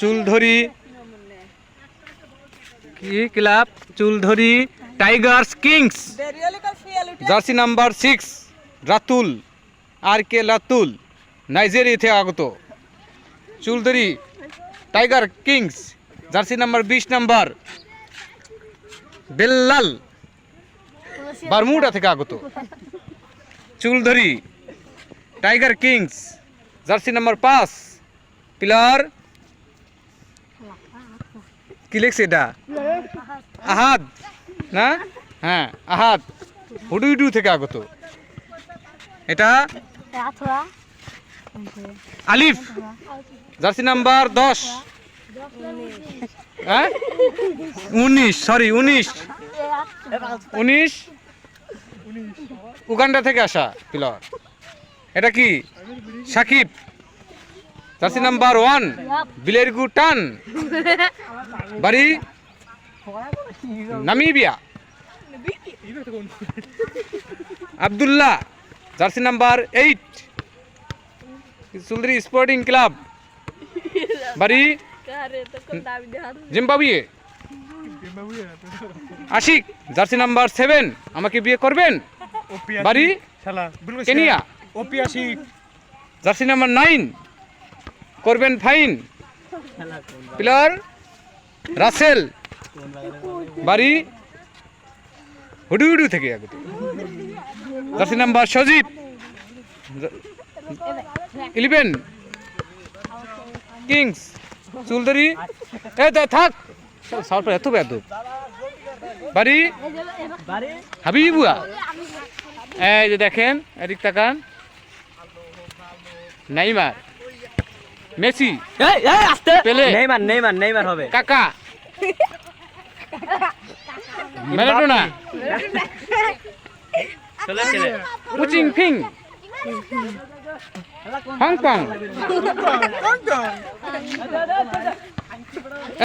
চুলধরি কি club? Chuldhori tigers kings. Jersey number six, Ratul. আর কে লাতুল Nigeria থেকে আগত Chuldhori tiger kings. Jersey number বিশ নাম্বার। বেল্লাল। বারমুডা থেকে আগত। Chuldhori tiger kings. Jersey number পাঁচ। প্লেয়ার কি লিখছে এটা? আহাদ, না? হ্যাঁ আহাদ। হুডু হুডু থেকে আগত। এটা? আলিফ, জার্সি নাম্বার দশ। হ্যাঁ? উনিশ সরি উনিশ। উনিশ? উগান্ডা থেকে আসা প্লেয়ার এটা কি? সাকিব। জার্সি নাম্বার ওয়ান, বিলেরগু টান। বাড়ি? Namibia? Abdullah, jersey number eight সুলদরি sporting club. বাড়ি? Zimbabwe. Ashik, jersey number seven, আমাকে বিয়ে করবেন? বাড়ি? কেনিয়া। জার্সি নাম্বার নাইন, করবেন ফাইন। প্লেয়ার রাসেল, বাড়ি? হুডু হুডু থেকে আগত। Jersey number Sajib. Eleven. Kings, চুলদারি। এ থাক। সাউন্ড এত বেদ বাড়ি? হাবিবুয়া। এই যে দেখেন এদিক তাকান। নাইমার। মেসি। এই এই আস্তে। পেলে। নেইমার নেইমার নেইমার হবে। কাকা। ম্যারাডোনা চলে উচিং ফিং। হংকং।